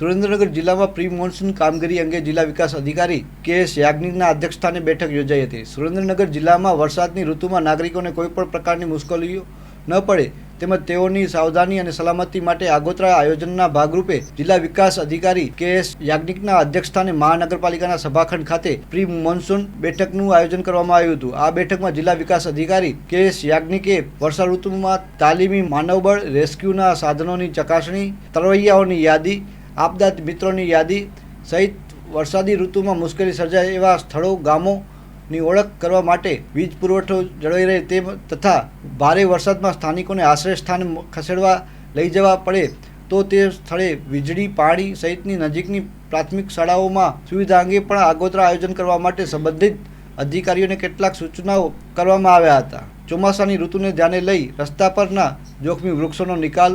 સુરેન્દ્રનગર જિલ્લામાં pre monsoon કામગીરી અંગે જિલ્લા વિકાસ અધિકારી કે એસ યાજ્ઞિકના અધ્યક્ષસ્થાને બેઠક યોજાઈ હતી. સુરેન્દ્રનગર જિલ્લામાં વરસાદની ઋતુમાં નાગરિકોને કોઈપણ પ્રકારની મુશ્કેલીઓ ન પડે તેમજ તેઓની સાવધાની અને સલામતી માટે આગોતરા આયોજનના ભાગરૂપે જિલ્લા વિકાસ અધિકારી કે એસ યાજ્ઞિકના અધ્યક્ષસ્થાને મહાનગરપાલિકાના સભાખંડ ખાતે પ્રી મોન્સૂન બેઠકનું આયોજન કરવામાં આવ્યું હતું. આ બેઠકમાં જિલ્લા વિકાસ અધિકારી કે એસ યાજ્ઞિકે વર્ષા ઋતુમાં તાલીમી માનવબળ રેસ્ક્યુના સાધનોની ચકાસણી, તરવૈયાઓની યાદી આપદા મિત્રોની યાદી સહિત વરસાદી ઋતુમાં મુશ્કેલી સર્જાય એવા સ્થળો, ગામોની ઓળખ કરવા માટે વીજ પુરવઠો જળવાઈ રહે તે તથા ભારે વરસાદમાં સ્થાનિકોને આશ્રય સ્થાન ખસેડવા લઈ જવા પડે તો તે સ્થળે વીજળી, પાણી સહિતની નજીકની પ્રાથમિક શાળાઓમાં સુવિધા અંગે પણ આગોતરા આયોજન કરવા માટે સંબંધિત અધિકારીઓને કેટલાક સૂચનાઓ કરવામાં આવ્યા હતા. ચોમાસાની ઋતુને ધ્યાને લઈ રસ્તા પરના જોખમી વૃક્ષોનો નિકાલ,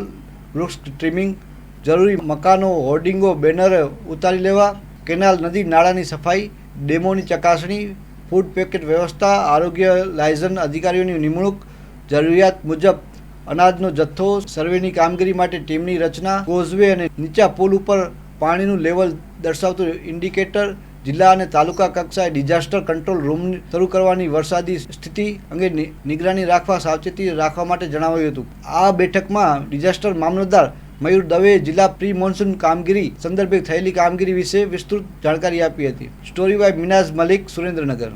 વૃક્ષ ટ્રીમિંગ જરૂરી મકાનો, હોર્ડિંગો, બેનર ઉતારી લેવા, કેનાલ, નદી, નાળાની સફાઈ, ડેમોની ચકાસણી, ફૂડ પેકેટ વ્યવસ્થા, આરોગ્ય લાયઝન અધિકારીઓની નિમણૂક, જરૂરિયાત મુજબ અનાજનો જથ્થો, સર્વેની કામગીરી માટે ટીમની રચના, કોઝવે અને નીચા પુલ ઉપર પાણીનું લેવલ દર્શાવતું ઇન્ડિકેટર, જિલ્લા અને તાલુકા કક્ષાએ ડિઝાસ્ટર કંટ્રોલ રૂમ શરૂ કરવાની વરસાદી સ્થિતિ અંગે નિગરાની રાખવા સાવચેતી રાખવા માટે જણાવાયું હતું. આ બેઠકમાં ડિઝાસ્ટર મામલતદાર મયુર દવે જિલ્લા પ્રી મોન્સૂન કામગીરી સંદર્ભે થયેલી કામગીરી વિશે વિસ્તૃત જાણકારી આપી હતી. Story by Minaz Malik Surendranagar.